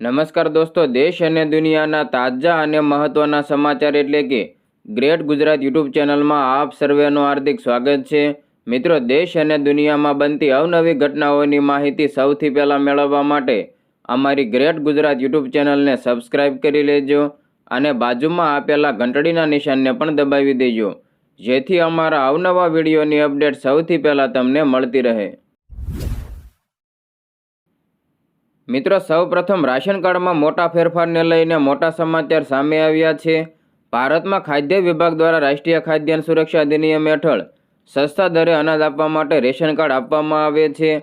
નમસ્કાર દોસ્તો, દેશ અને દુનિયાના તાજા અને મહત્વના સમાચાર એટલે કે ગ્રેટ ગુજરાત યુટ્યુબ ચેનલમાં આપ સર્વેનું હાર્દિક સ્વાગત છે. મિત્રો, દેશ અને દુનિયામાં બનતી અવનવી ઘટનાઓની માહિતી સૌથી પહેલાં મેળવવા માટે અમારી ગ્રેટ ગુજરાત યુટ્યુબ ચેનલને સબસ્ક્રાઇબ કરી લેજો અને બાજુમાં આપેલા ઘંટડીના નિશાનને પણ દબાવી દેજો. જેથી અમારા અવનવા વિડીયોની અપડેટ સૌથી પહેલાં તમને મળતી રહે. મિત્રો, સૌપ્રથમ રાશન કાર્ડમાં મોટા ફેરફારને લઈને મોટા સમાચાર સામે આવ્યા છે. ભારતમાં ખાદ્ય વિભાગ દ્વારા રાષ્ટ્રીય ખાદ્યાન્ન સુરક્ષા અધિનિયમ હેઠળ સસ્તા દરે અનાજ આપવા માટે રેશન કાર્ડ આપવામાં આવે છે.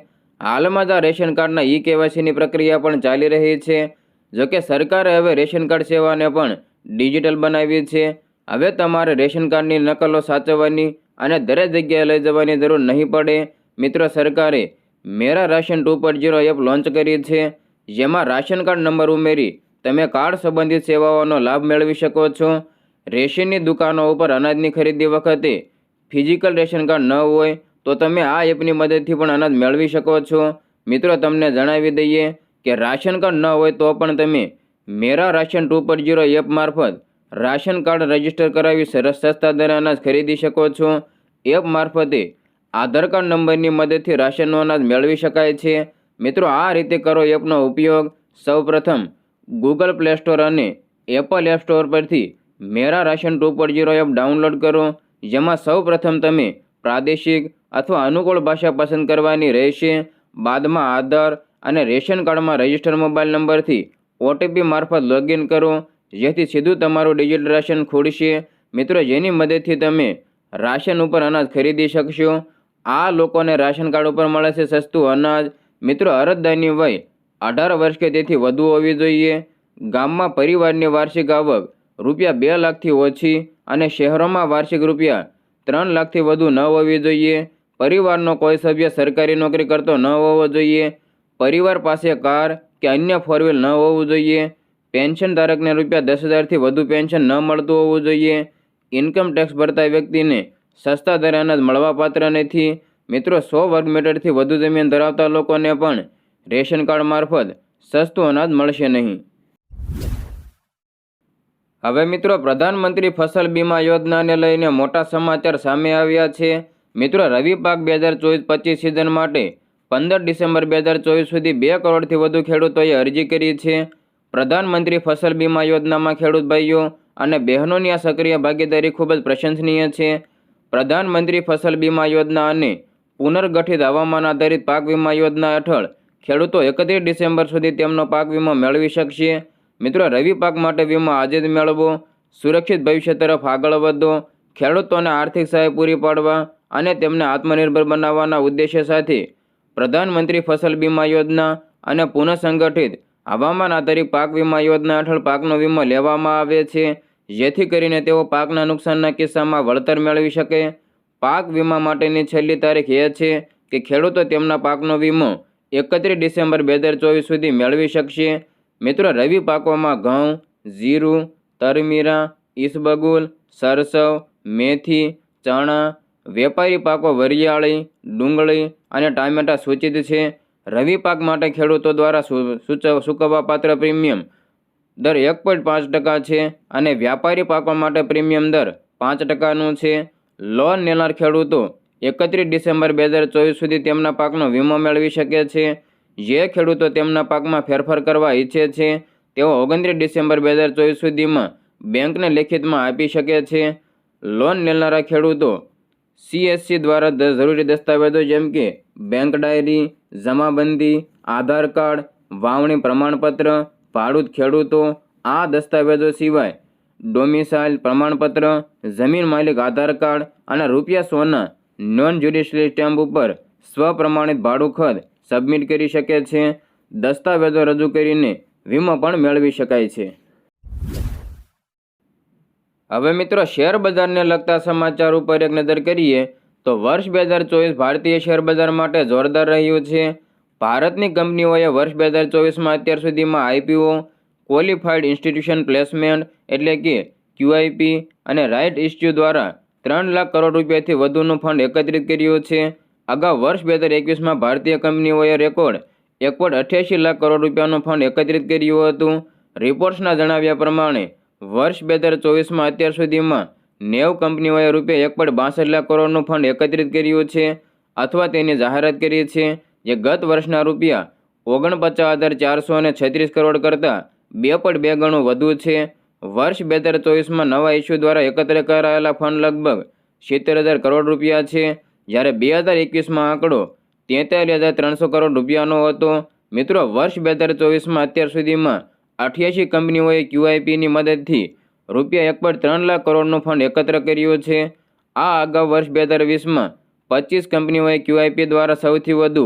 હાલમાં જ આ રેશન કાર્ડના ઈ કેવાયસીની પ્રક્રિયા પણ ચાલી રહી છે. જોકે સરકારે હવે રેશન કાર્ડ સેવાને પણ ડિજિટલ બનાવી છે. હવે તમારે રેશન કાર્ડની નકલો સાચવવાની અને દરેક જગ્યાએ લઈ જવાની જરૂર નહીં પડે. મિત્રો, સરકારે Mera ration two point zero app launch કરી છે. જેમાં રાશન કાર્ડ નંબર ઉમેરી તમે કાર્ડ સંબંધિત સેવાઓનો લાભ મેળવી શકો છો. રેશનની દુકાનો ઉપર અનાજની ખરીદી વખતે ફિઝિકલ રેશન કાર્ડ ન હોય તો તમે આ એપની મદદથી પણ અનાજ મેળવી શકો છો. મિત્રો, તમને જણાવી દઈએ કે રાશન કાર્ડ ન હોય તો પણ તમે Mera ration two point zero app મારફત રાશન કાર્ડ રજિસ્ટર કરાવી સરસ સસ્તા દરે અનાજ ખરીદી શકો છો. એપ મારફતે આધાર કાર્ડ નંબરની મદદથી રાશનનો અનાજ મેળવી શકાય છે. મિત્રો, આ રીતે કરો એપનો ઉપયોગ સૌપ્રથમ ગૂગલ પ્લે સ્ટોર અને એપલ એપ સ્ટોર પરથી Mera ration two point zero app download કરો, જેમાં સૌપ્રથમ તમે પ્રાદેશિક અથવા અનુકૂળ ભાષા પસંદ કરવાની રહેશે. બાદમાં આધાર અને રેશન કાર્ડમાં રજિસ્ટર મોબાઈલ નંબરથી ઓટીપી મારફત લોગિન કરો, જેથી સીધું તમારું ડિજિટલ રાશન ખોલશે. મિત્રો, જેની મદદથી તમે રાશન ઉપર અનાજ ખરીદી શકશો. આ લોકોને રાશન કાર્ડ ઉપર મળે છે સસ્તું અનાજ. મિત્રો, અરજદારની વય અઢાર વર્ષ કે તેથી વધુ હોવી જોઈએ. ગામમાં પરિવારની વાર્ષિક આવક રૂપિયા બે લાખથી ઓછી અને શહેરોમાં વાર્ષિક રૂપિયા ત્રણ લાખથી વધુ ન હોવી જોઈએ. પરિવારનો કોઈ સભ્ય સરકારી નોકરી કરતો ન હોવો જોઈએ. પરિવાર પાસે કાર કે અન્ય ફોર વ્હીલ ન હોવું જોઈએ. પેન્શન ધારકને રૂપિયા દસ હજારથી વધુ પેન્શન ન મળતું હોવું જોઈએ. ઇન્કમ ટેક્સ ભરતા વ્યક્તિને સસ્તા દરે અનાજ મળવાપાત્ર નથી. મિત્રો, સો વર્ગ મીટરથી વધુ જમીન ધરાવતા લોકોને પણ રેશન કાર્ડ મારફત સસ્તું અનાજ મળશે નહીં. હવે મિત્રો, પ્રધાનમંત્રી ફસલ બીમા યોજનાને લઈને મોટા સમાચાર સામે આવ્યા છે. મિત્રો, રવિ પાક બે હજાર ચોવીસ પચીસ સિઝન માટે પંદર ડિસેમ્બર બે હજાર ચોવીસ સુધી બે કરોડથી વધુ ખેડૂતોએ અરજી કરી છે. પ્રધાનમંત્રી ફસલ બીમા યોજનામાં ખેડૂત ભાઈઓ અને બહેનોની આ સક્રિય ભાગીદારી ખૂબ જ પ્રશંસનીય છે. પ્રધાનમંત્રી ફસલ બીમા યોજના અને પુનર્ગઠિત હવામાન આધારિત પાક વીમા યોજના હેઠળ ખેડૂતો એકત્રીસ ડિસેમ્બર સુધી તેમનો પાક વીમો મેળવી શકશે. મિત્રો, રવિ પાક માટે વીમો આજે જ મેળવો. સુરક્ષિત ભવિષ્ય તરફ આગળ વધો. ખેડૂતોને આર્થિક સહાય પૂરી પાડવા અને તેમને આત્મનિર્ભર બનાવવાના ઉદ્દેશ્ય સાથે પ્રધાનમંત્રી ફસલ બીમા યોજના અને પુનઃસંગઠિત હવામાન આધારિત પાક વીમા યોજના હેઠળ પાકનો વીમો લેવામાં આવે છે. જેથી કરીને તેઓ પાકના નુકસાનના કિસ્સામાં વળતર મેળવી શકે. પાક વીમા માટેની છેલ્લી તારીખ એ છે કે ખેડૂતો તેમના પાકનો વીમો એકત્રીસ ડિસેમ્બર બે હજાર ચોવીસ સુધી મેળવી શકશે. મિત્રો, રવિ પાકોમાં ઘઉં, જીરું, તરમીરા, ઈસબગુલ, સરસવ, મેથી, ચણા, વેપારી પાકો વરિયાળી, ડુંગળી અને ટામેટા સૂચિત છે. રવિ પાક માટે ખેડૂતો દ્વારા સૂચવ ચૂકવવાપાત્ર પ્રીમિયમ દર એક પોઈન્ટ પાંચ ટકા છે અને વ્યાપારી પાકો માટે પ્રીમિયમ દર પાંચ ટકાનું છે. લોન લેનાર ખેડૂતો એકત્રીસ ડિસેમ્બર બે હજાર ચોવીસ સુધી તેમના પાકનો વીમો મેળવી શકે છે. જે ખેડૂતો તેમના પાકમાં ફેરફાર કરવા ઈચ્છે છે, તેઓ ઓગણત્રીસ ડિસેમ્બર બે હજાર ચોવીસ સુધીમાં બેંકને લેખિતમાં આપી શકે છે. લોન લેનારા ખેડૂતો સીએસસી દ્વારા જરૂરી દસ્તાવેજો જેમ કે બેંક ડાયરી, જમાબંધી, આધાર કાર્ડ, વાવણી પ્રમાણપત્ર ભાડૂત ખેડૂતો આ દસ્તાવેજો સિવાય ડોમિસાઇલ પ્રમાણપત્ર, જમીન માલિક, આધાર કાર્ડ અને રૂપિયા સોના નોન જ્યુડિશિયલ સ્ટેમ્પ ઉપર સ્વપ્રમાણિત ભાડું ખત સબમિટ કરી શકે છે. દસ્તાવેજો રજૂ કરીને વીમો પણ મેળવી શકાય છે. હવે મિત્રો, શેર બજારને લગતા સમાચાર ઉપર એક નજર કરીએ તો વર્ષ બે હજાર ચોવીસ ભારતીય શેર બજાર માટે જોરદાર રહ્યું છે. ભારતની કંપનીઓએ વર્ષ બે હજાર ચોવીસમાં અત્યાર સુધીમાં આઈપીઓ ક્વોલિફાઈડ ઇન્સ્ટિટ્યુશન પ્લેસમેન્ટ એટલે કે ક્યુઆઈપી અને રાઇટ ઇસ્યુ દ્વારા ત્રણ લાખ કરોડ રૂપિયાથી વધુનું ફંડ એકત્રિત કર્યું છે. અગાઉ વર્ષ બે હજાર એકવીસમાં ભારતીય કંપનીઓએ રેકોર્ડ એક પોઈન્ટ અઠ્યાસી લાખ કરોડ રૂપિયાનું ફંડ એકત્રિત કર્યું હતું. રિપોર્ટ્સના જણાવ્યા પ્રમાણે, વર્ષ બે હજાર ચોવીસમાં અત્યાર સુધીમાં નેવ કંપનીઓએ રૂપિયા એક પોઈન્ટ બાસઠ લાખ કરોડનું ફંડ એકત્રિત કર્યું છે અથવા તેની જાહેરાત કરી છે. જે ગત વર્ષના રૂપિયા ઓગણપચાસ હજાર ચારસો અને છત્રીસ કરોડ કરતાં બે પોઈન્ટ બે ગણું વધુ છે. વર્ષ બે હજાર ચોવીસમાં નવા ઇસ્યુ દ્વારા એકત્ર કરાયેલા ફંડ લગભગ સિત્તેર હજાર કરોડ રૂપિયા છે. જ્યારે બે હજાર એકવીસમાં આંકડો તેતાલીસ હજાર ત્રણસો કરોડ રૂપિયાનો હતો. મિત્રો, વર્ષ બે હજાર ચોવીસમાં અત્યાર સુધીમાં અઠ્યાસી કંપનીઓએ ક્યુઆઈપીની મદદથી રૂપિયા એક પોઈન્ટ ત્રણ લાખ કરોડનું ફંડ એકત્ર કર્યું છે. આ અગાઉ વર્ષ બે હજાર વીસમાં પચીસ કંપનીઓએ ક્યુઆઈપી દ્વારા સૌથી વધુ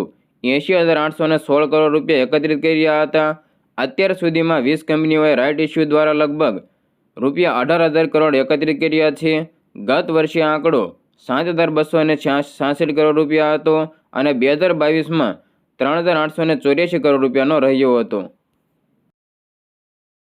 એંશી હજાર આઠસો ને સોળ કરોડ રૂપિયા એકત્રિત કર્યા હતા. અત્યાર સુધીમાં વીસ કંપનીઓએ રાઇટ ઇસ્યુ દ્વારા લગભગ રૂપિયા અઢાર હજાર કરોડ એકત્રિત કર્યા છે. ગત વર્ષે આંકડો સાત હજાર બસો ને છાસઠ કરોડ રૂપિયા હતો અને બે હજાર બાવીસમાં ત્રણ હજાર આઠસો ચોર્યાસી કરોડ રૂપિયાનો રહ્યો હતો.